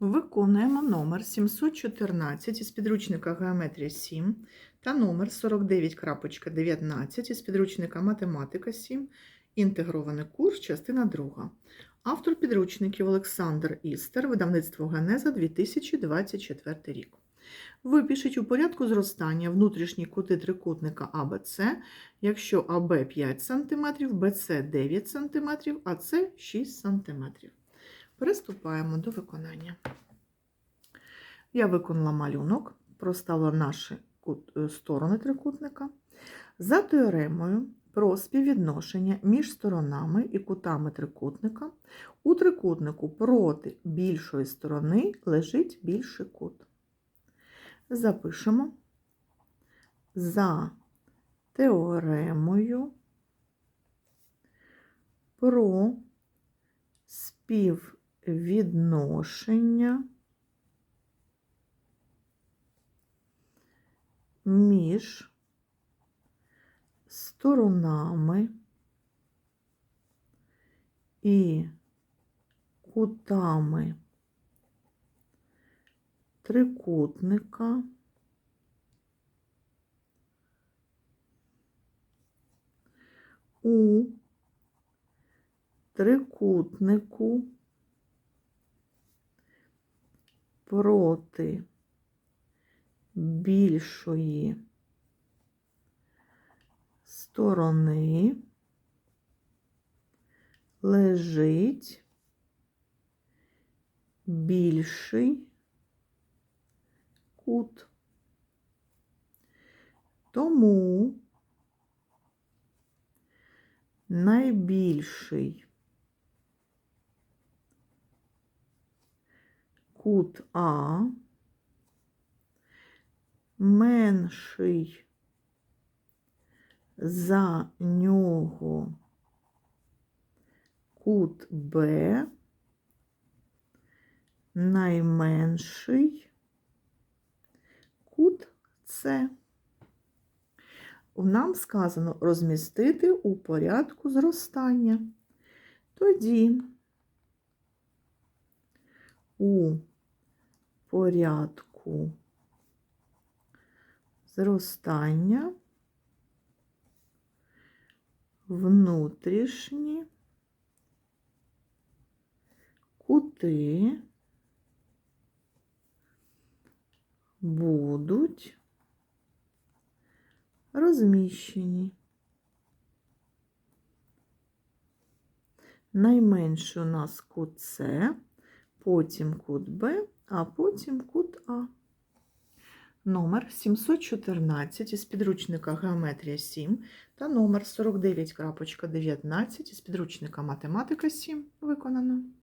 Виконуємо номер 714 із підручника Геометрія 7 та номер 49.19 із підручника Математика 7, інтегрований курс, частина 2. Автор підручників Олександр Істер, видавництво Генеза 2024 рік. Випишіть у порядку зростання внутрішні кути трикутника АБЦ, якщо АБ 5 см, БЦ 9 см, а С 6 см. Приступаємо до виконання. Я виконала малюнок, проставила наші е, сторони трикутника. За теоремою про співвідношення між сторонами і кутами трикутника у трикутнику проти більшої сторони лежить більший кут. Запишемо за теоремою про співвідношення між сторонами і кутами трикутника у трикутнику проти більшої сторони лежить більший кут. Тому найбільший кут А менший за нього кут Б найменший кут С. Нам сказано розмістити у порядку зростання. Тоді у порядку зростання внутрішні кути будуть розміщені. Найменший у нас кут С, потім кут Б, а потім кут А. Номер 714 із підручника Геометрія 7 та номер 49.19 із підручника Математика 7 виконано.